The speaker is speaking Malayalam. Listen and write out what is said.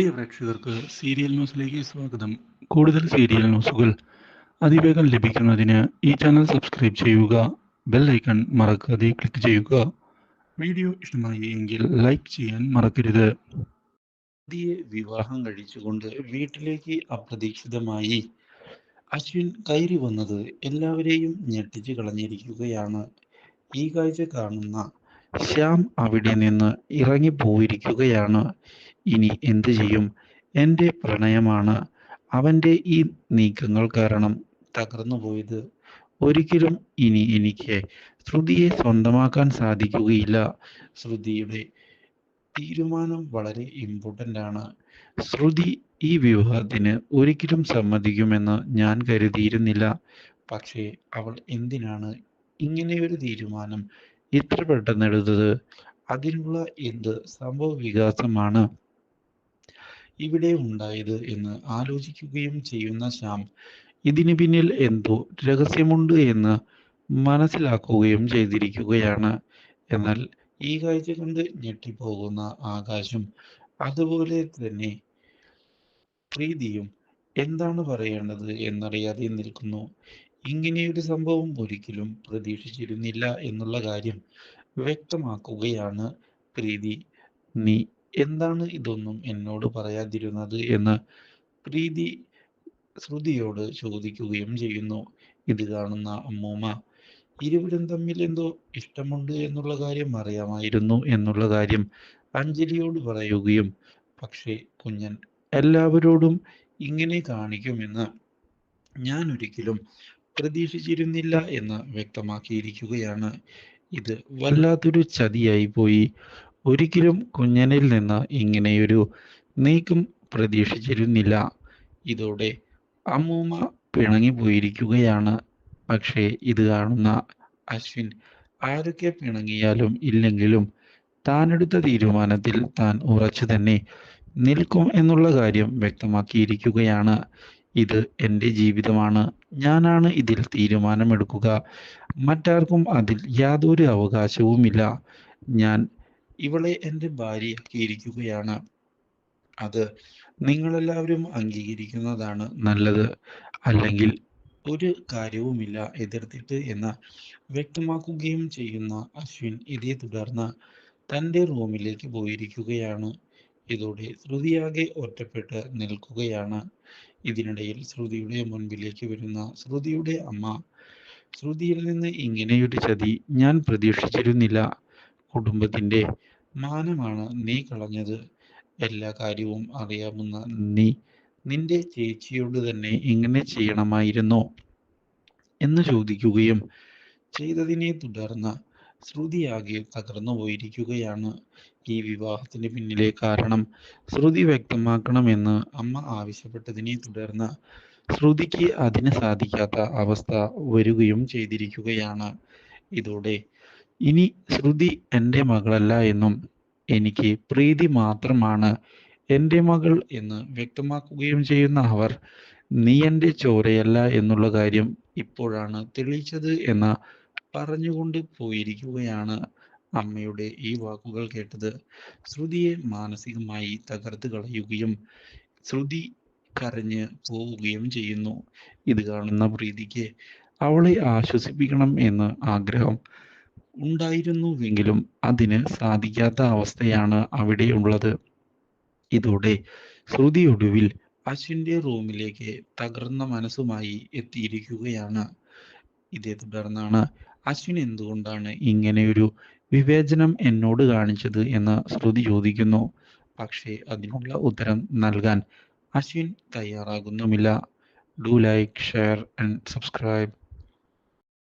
പ്രിയ പ്രേക്ഷകർക്ക് സീരിയൽ ന്യൂസിലേക്ക് സ്വാഗതം. കൂടുതൽ സീരിയൽ ന്യൂസുകൾ അതിവേഗം ലഭിക്കുന്നതിന് ഈ ചാനൽ സബ്സ്ക്രൈബ് ചെയ്യുക ബെൽ ഐക്കൺ മറക്കാതെ ക്ലിക്ക് ചെയ്യുക. വീഡിയോ ഇഷ്ടമായി എങ്കിൽ ലൈക്ക് ചെയ്യാൻ മറക്കരുത്. നദിയെ വിവാഹം കഴിച്ചുകൊണ്ട് വീട്ടിലേക്ക് അപ്രതീക്ഷിതമായി അശ്വിൻ കയറി വന്നത് എല്ലാവരെയും ഞെട്ടിച്ചു കളഞ്ഞിരിക്കുകയാണ്. ഈ കാഴ്ച കാണുന്ന ശ്യാം അവിടെ നിന്ന് ഇറങ്ങിപ്പോയിരിക്കുകയാണ്. ഇനി എന്തു ചെയ്യും? എന്റെ പ്രണയമാണ് അവന്റെ ഈ നീക്കങ്ങൾ കാരണം തകർന്നു പോയത്. ഒരിക്കലും ഇനി എനിക്ക് ശ്രുതിയെ സ്വന്തമാക്കാൻ സാധിക്കുകയില്ല. ശ്രുതിയുടെ തീരുമാനം വളരെ ഇമ്പോർട്ടന്റ് ആണ്. ശ്രുതി ഈ വിവാഹത്തിന് ഒരിക്കലും സമ്മതിക്കുമെന്ന് ഞാൻ കരുതിയിരുന്നില്ല. പക്ഷേ അവൾ എന്തിനാണ് ഇങ്ങനെയൊരു തീരുമാനം ഇത്ര പെട്ടെന്ന് എടുത്തത് അതിനുള്ള എന്ത് സംഭവ വികാസമാണ് ഇവിടെ ഉണ്ടായത് എന്ന് ആലോചിക്കുകയും ചെയ്യുന്ന ശ്യാം. ഇതിന് പിന്നിൽ എന്തോ രഹസ്യമുണ്ട് എന്ന് മനസ്സിലാക്കുകയും ചെയ്തിരിക്കുകയാണ്. എന്നാൽ ഈ കാഴ്ച കണ്ട് ഞെട്ടിപ്പോകുന്ന ആകാശം അതുപോലെ തന്നെ പ്രീതിയും എന്താണ് പറയേണ്ടത് എന്നറിയാതെ നിൽക്കുന്നു. ഇങ്ങനെയൊരു സംഭവം ഒരിക്കലും പ്രതീക്ഷിച്ചിരുന്നില്ല എന്നുള്ള കാര്യം വ്യക്തമാക്കുകയാണ് പ്രീതി. നീ എന്താണ് ഇതൊന്നും എന്നോട് പറയാതിരുന്നത് എന്ന് പ്രീതി ശ്രുതിയോട് ചോദിക്കുകയും ചെയ്യുന്നു. ഇത് കാണുന്ന അമ്മൂമ്മ ഇരുവരും തമ്മിൽ എന്തോ ഇഷ്ടമുണ്ട് എന്നുള്ള കാര്യം അറിയാമായിരുന്നു എന്നുള്ള കാര്യം അഞ്ജലിയോട് പറയുകയും പക്ഷേ കുഞ്ഞൻ എല്ലാവരോടും ഇങ്ങനെ കാണിക്കുമെന്ന് ഞാൻ ഒരിക്കലും പ്രതീക്ഷിച്ചിരുന്നില്ല എന്ന് വ്യക്തമാക്കിയിരിക്കുകയാണ്. ഇത് വല്ലാത്തൊരു ചതിയായി പോയി. ഒരിക്കലും കുഞ്ഞനിൽ നിന്ന് ഇങ്ങനെയൊരു നീക്കം പ്രതീക്ഷിച്ചിരുന്നില്ല. ഇതോടെ അമ്മൂമ്മ പിണങ്ങിപ്പോയിരിക്കുകയാണ് പക്ഷേ ഇത് കാണുന്ന അശ്വിൻ ആരൊക്കെ പിണങ്ങിയാലും ഇല്ലെങ്കിലും താനെടുത്ത തീരുമാനത്തിൽ താൻ ഉറച്ചു തന്നെ നിൽക്കും എന്നുള്ള കാര്യം വ്യക്തമാക്കിയിരിക്കുകയാണ്. ഇത് എന്റെ ജീവിതമാണ്. ഞാനാണ് ഇതിൽ തീരുമാനമെടുക്കുക. മറ്റാർക്കും അതിൽ യാതൊരു അവകാശവുമില്ല. ഞാൻ ഇവളെ എന്റെ ഭാര്യയാക്കിയിരിക്കുകയാണ്. അത് നിങ്ങളെല്ലാവരും അംഗീകരിക്കുന്നതാണ് നല്ലത്. അല്ലെങ്കിൽ ഒരു കാര്യവുമില്ല. എതിർത്തിട്ട് എന്ന് വ്യക്തമാക്കുകയും ചെയ്യുന്ന അശ്വിൻ ഇതേ തുടർന്ന് തന്റെ റൂമിലേക്ക് പോയിരിക്കുകയാണ്. ഇതോടെ ശ്രുതിയാകെ ഒറ്റപ്പെട്ട് നിൽക്കുകയാണ്. ഇതിനിടയിൽ ശ്രുതിയുടെ മുൻപിലേക്ക് വരുന്ന ശ്രുതിയുടെ അമ്മ ശ്രുതിയിൽ നിന്ന് ഇങ്ങനെയൊരു ചതി ഞാൻ പ്രതീക്ഷിച്ചിരുന്നില്ല. കുടുംബത്തിന്റെ മാനമാണ് നീ കളഞ്ഞത്. എല്ലാ കാര്യവും അറിയാവുന്ന നീ നിന്റെ ചേച്ചിയോട് തന്നെ ഇങ്ങനെ ചെയ്യണമായിരുന്നോ? എന്ന് ചോദിക്കുകയും ചെയ്തതിനെ തുടർന്ന് ശ്രുതിയാകെ തകർന്നു പോയിരിക്കുകയാണ് ഈ വിവാഹത്തിന് പിന്നിലെ കാരണം. ശ്രുതി വ്യക്തമാക്കണമെന്ന് അമ്മ ആവശ്യപ്പെട്ടതിനെ തുടർന്ന് ശ്രുതിക്ക് അതിന് സാധിക്കാത്ത അവസ്ഥ വരികയും ചെയ്തിരിക്കുകയാണ്. ഇതോടെ ഇനി ശ്രുതി എന്റെ മകളല്ല എന്നും എനിക്ക് പ്രീതി മാത്രമാണ് എന്റെ മകൾ എന്ന് വ്യക്തമാക്കുകയും ചെയ്യുന്ന അവർ നീ എന്റെ ചോരയല്ല എന്നുള്ള കാര്യം ഇപ്പോഴാണ് തെളിയിച്ചത് എന്ന് പറഞ്ഞുകൊണ്ട് പോയിരിക്കുകയാണ് അമ്മയുടെ ഈ വാക്കുകൾ കേട്ടത്. ശ്രുതിയെ മാനസികമായി തകർത്ത് കളയുകയും ശ്രുതി കരഞ്ഞ് പോവുകയും ചെയ്യുന്നു. ഇത് കാണുന്ന പ്രീതിക്ക് അവളെ ആശ്വസിപ്പിക്കണം എന്ന് ആഗ്രഹം ഉണ്ടായിരുന്നുവെങ്കിലും അതിന് സാധിക്കാത്ത അവസ്ഥയാണ് അവിടെ ഉള്ളത്. ഇതോടെ ശ്രുതി ഒടുവിൽ അശ്വിന്റെ റൂമിലേക്ക് തകർന്ന മനസ്സുമായി എത്തിയിരിക്കുകയാണ്. ഇതേ തുടർന്നാണ് അശ്വിൻ എന്തുകൊണ്ടാണ് ഇങ്ങനെയൊരു വിവേചനം എന്നോട് കാണിച്ചത് എന്ന് ശ്രുതി ചോദിക്കുന്നു. പക്ഷേ അതിനുള്ള ഉത്തരം നൽകാൻ Ashwin തയ്യാറാകുന്നുമില്ല. Do like share and subscribe